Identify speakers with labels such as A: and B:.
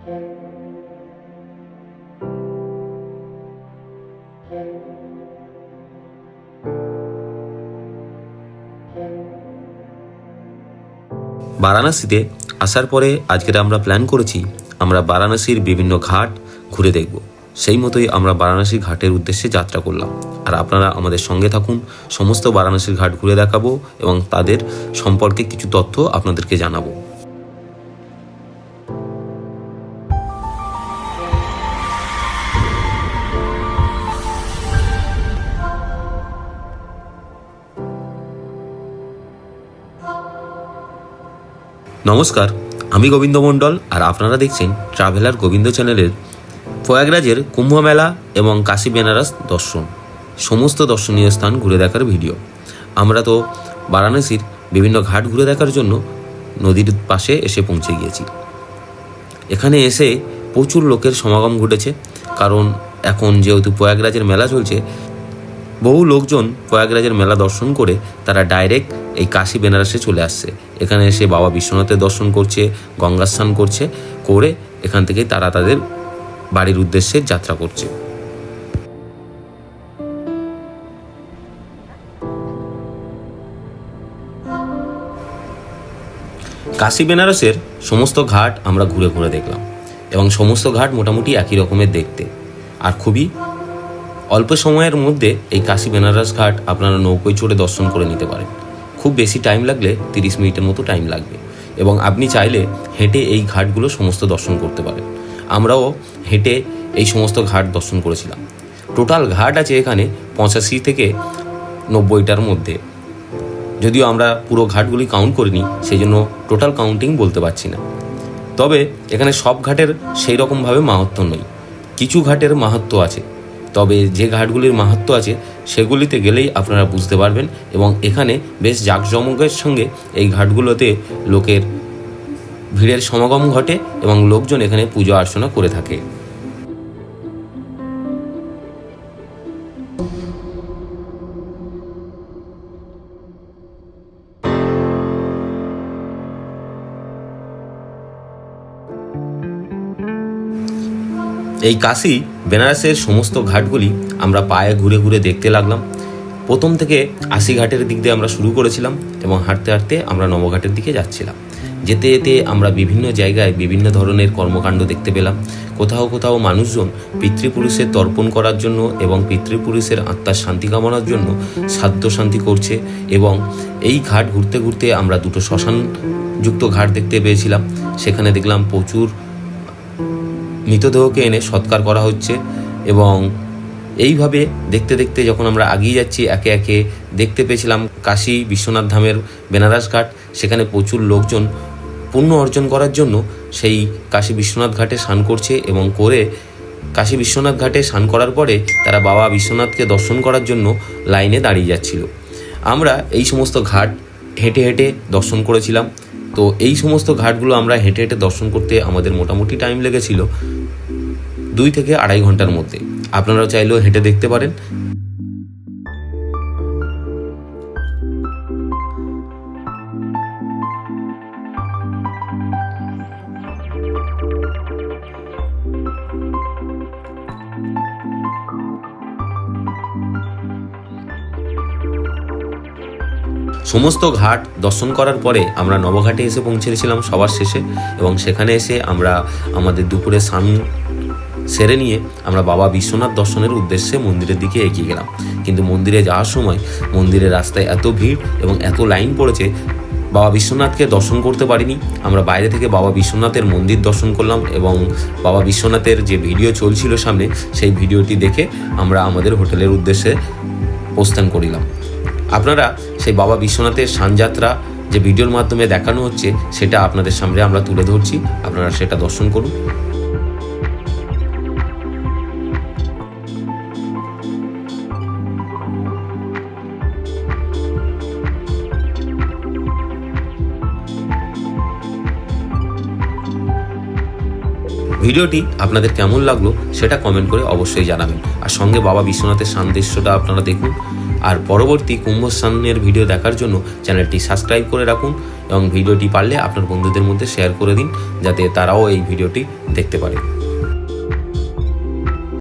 A: বারাণসীতে আসার পরে আজকের আমরা প্ল্যান করেছি, আমরা বারাণসীর বিভিন্ন ঘাট ঘুরে দেখব। সেই মতোই আমরা বারাণসী ঘাটের উদ্দেশ্যে যাত্রা করলাম। আর আপনারা আমাদের সঙ্গে থাকুন, সমস্ত বারাণসীর ঘাট ঘুরে দেখাবো এবং তাদের সম্পর্কে কিছু তথ্য আপনাদেরকে জানাব। নমস্কার, আমি গোবিন্দ মণ্ডল আর আপনারা দেখছেন ট্রাভেলার গোবিন্দ চ্যানেলের প্রয়াগরাজের কুম্ভ মেলা এবং কাশী বেনারস দর্শন, সমস্ত দর্শনীয় স্থান ঘুরে দেখার ভিডিও। আমরা তো বারাণসীর বিভিন্ন ঘাট ঘুরে দেখার জন্য নদীর পাশে এসে পৌঁছে গিয়েছি। এখানে এসে প্রচুর লোকের সমাগম ঘটেছে, কারণ এখন যেহেতু প্রয়াগরাজের মেলা চলছে, বহু লোকজন প্রয়াগরাজের মেলা দর্শন করে তারা ডাইরেক্ট এই কাশী বেনারসে চলে আসছে। এখানে এসে বাবা বিশ্বনাথের দর্শন করছে, গঙ্গা স্নান করছে, করে এখান থেকে তারা তাদের বাড়ির উদ্দেশ্যে যাত্রা করছে। কাশী বেনারসের সমস্ত ঘাট আমরা ঘুরে ঘুরে দেখলাম এবং সমস্ত ঘাট মোটামুটি একই রকমের দেখতে। আর খুবই অল্প সময়ের মধ্যে এই কাশী বেনারস ঘাট আপনারা নৌকোয় চড়ে দর্শন করে নিতে পারেন। খুব বেশি টাইম লাগলে তিরিশ মিনিটের মতো টাইম লাগবে। এবং আপনি চাইলে হেঁটে এই ঘাটগুলো সমস্ত দর্শন করতে পারেন। আমরাও হেঁটে এই সমস্ত ঘাট দর্শন করেছিলাম। টোটাল ঘাট আছে এখানে পঁচাশি থেকে নব্বইটার মধ্যে। যদিও আমরা পুরো ঘাটগুলি কাউন্ট করিনি সেই জন্য টোটাল কাউন্টিং বলতে পারছি না। তবে এখানে সব ঘাটের সেই রকমভাবে মাহাত্ম নেই। কিছু ঘাটের মাহাত্ম আছে। তবে যে ঘাটগুলির মাহাত্ম আছে, সেগুলিতে গেলেই আপনারা বুঝতে পারবেন এবং এখানে বেশ জাঁকজমকের সঙ্গে এই ঘাটগুলোতে লোকের ভিড়ের সমাগম ঘটে এবং লোকজন এখানে পুজো অর্চনা করে থাকে। এই কাশি বেনারসের সমস্ত ঘাটগুলি আমরা পায়ে ঘুরে ঘুরে দেখতে লাগলাম। প্রথম থেকে আশি ঘাটের দিক দিয়ে আমরা শুরু করেছিলাম এবং হাঁটতে হাঁটতে আমরা নবঘাটের দিকে যাচ্ছিলাম। যেতে যেতে আমরা বিভিন্ন জায়গায় বিভিন্ন ধরনের কর্মকাণ্ড দেখতে পেলাম। কোথাও কোথাও মানুষজন পিতৃপুরুষের তর্পণ করার জন্য এবং পিতৃপুরুষের আত্মার শান্তি কামনার জন্য সাধ্য শান্তি করছে এবং এই ঘাট ঘুরতে ঘুরতে আমরা দুটো শ্মশানযুক্ত ঘাট দেখতে পেয়েছিলাম। সেখানে দেখলাম প্রচুর মৃতদেহকে এনে সৎকার করা হচ্ছে এবং এইভাবে দেখতে দেখতে যখন আমরা আগিয়ে যাচ্ছি, একে একে দেখতে পেয়েছিলাম কাশী বিশ্বনাথ ধামের বেনারস ঘাট, সেখানে প্রচুর লোকজন পুণ্য অর্জন করার জন্য সেই কাশী বিশ্বনাথ ঘাটে স্নান করছে এবং করে কাশী বিশ্বনাথ ঘাটে স্নান করার পরে তারা বাবা বিশ্বনাথকে দর্শন করার জন্য লাইনে দাঁড়িয়ে যাচ্ছিল। আমরা এই সমস্ত ঘাট হেঁটে হেঁটে দর্শন করেছিলাম। তো এই সমস্ত ঘাটগুলো আমরা হেঁটে হেঁটে দর্শন করতে আমাদের মোটামুটি টাইম লেগেছিল দুই থেকে আড়াই ঘণ্টার মধ্যে। আপনারা চাইলেও হেঁটে দেখতে পারেন। সমস্ত ঘাট দর্শন করার পরে আমরা নবঘাটে এসে পৌঁছেছিলাম সবার শেষে এবং সেখানে এসে আমরা আমাদের দুপুরে স্নান সেরে নিয়ে আমরা বাবা বিশ্বনাথ দর্শনের উদ্দেশ্যে মন্দিরের দিকে এগিয়ে গেলাম। কিন্তু মন্দিরে যাওয়ার সময় মন্দিরের রাস্তায় এত ভিড় এবং এত লাইন পড়েছে, বাবা বিশ্বনাথকে দর্শন করতে পারিনি। আমরা বাইরে থেকে বাবা বিশ্বনাথের মন্দির দর্শন করলাম এবং বাবা বিশ্বনাথের যে ভিডিও চলছিল সামনে, সেই ভিডিওটি দেখে আমরা আমাদের হোটেলের উদ্দেশ্যে প্রস্থান করিলাম। আপনারা সেই বাবা বিশ্বনাথের সানযাত্রা যে ভিডিওর মাধ্যমে দেখানো হচ্ছে, সেটা আপনাদের সামনে আমরা তুলে ধরছি। আপনারা সেটা দর্শন করুন। ভিডিওটি আপনাদের কেমন লাগল, সেটা কমেন্ট করে অবশ্যই জানাবেন। আর সঙ্গে বাবা বিশ্বনাথের সান্দেশ্যটা আপনারা দেখুন। আর পরবর্তী কুম্ভস্নানের ভিডিও দেখার জন্য চ্যানেলটি সাবস্ক্রাইব করে রাখুন এবং ভিডিওটি পারলে আপনার বন্ধুদের মধ্যে শেয়ার করে দিন, যাতে তারাও এই ভিডিওটি দেখতে পারে।